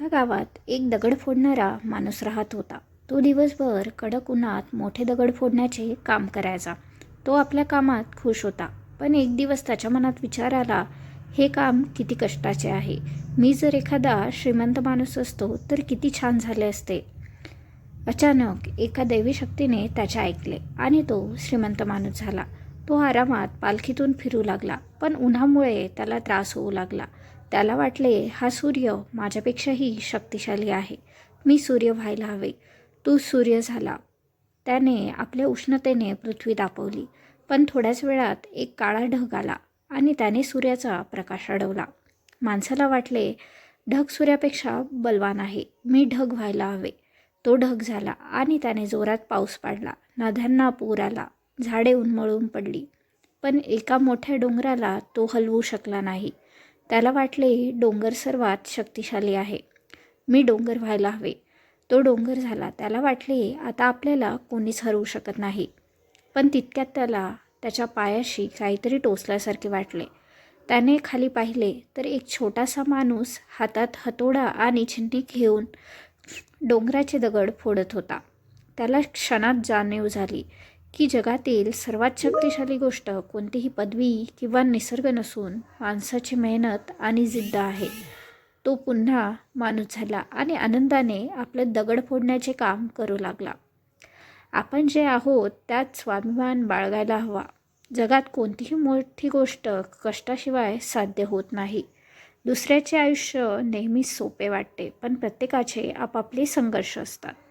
एका गावात एक दगड फोडणारा माणूस राहत होता. तो दिवसभर कडक उन्हात मोठे दगड फोडण्याचे काम करायचा. तो आपल्या कामात खुश होता. पण एक दिवस त्याच्या मनात विचार आला हे काम किती कष्टाचे आहे. मी जर एखादा श्रीमंत माणूस असतो तर किती छान झाले असते. अचानक एका दैवी शक्तीने त्याचे ऐकले आणि तो श्रीमंत माणूस झाला. तो आरामात पालखीतून फिरू लागला पण उन्हामुळे त्याला त्रास होऊ लागला. त्याला वाटले हा सूर्य माझ्यापेक्षाही शक्तिशाली आहे. मी सूर्य व्हायला हवे. तू सूर्य झाला. त्याने आपल्या उष्णतेने पृथ्वी दापवली पण थोड्याच वेळात एक काळा ढग आला आणि त्याने सूर्याचा प्रकाश अडवला. माणसाला वाटले ढग सूर्यापेक्षा बलवान आहे. मी ढग व्हायला हवे. तो ढग झाला आणि त्याने जोरात पाऊस पाडला. नद्यांना पूर आला. झाडे उन्मळून पडली. पण एका मोठ्या डोंगराला तो हलवू शकला नाही. त्याला वाटले डोंगर सर्वात शक्तिशाली आहे. मी डोंगर व्हायला हवे. तो डोंगर झाला. त्याला वाटले आता आपल्याला कोणीच हरवू शकत नाही. पण तितक्यात त्याला त्याच्या पायाशी काहीतरी टोचल्यासारखे वाटले. त्याने खाली पाहिले तर एक छोटासा माणूस हातात हतोडा आणि छिंटी घेऊन डोंगराचे दगड फोडत होता. त्याला क्षणात जाणीव झाली. की जगातील सर्वात शक्तिशाली गोष्ट कोणतीही पदवी किंवा निसर्ग नसून माणसाची मेहनत आणि जिद्द आहे. तो पुन्हा माणूस झाला आणि आनंदाने आपलं दगड फोडण्याचे काम करू लागला. आपण जे आहोत त्यात स्वाभिमान बाळगायला हवा. जगात कोणतीही मोठी गोष्ट कष्टाशिवाय साध्य होत नाही. दुसऱ्याचे आयुष्य नेहमीच सोपे वाटते पण प्रत्येकाचे आपापले संघर्ष असतात.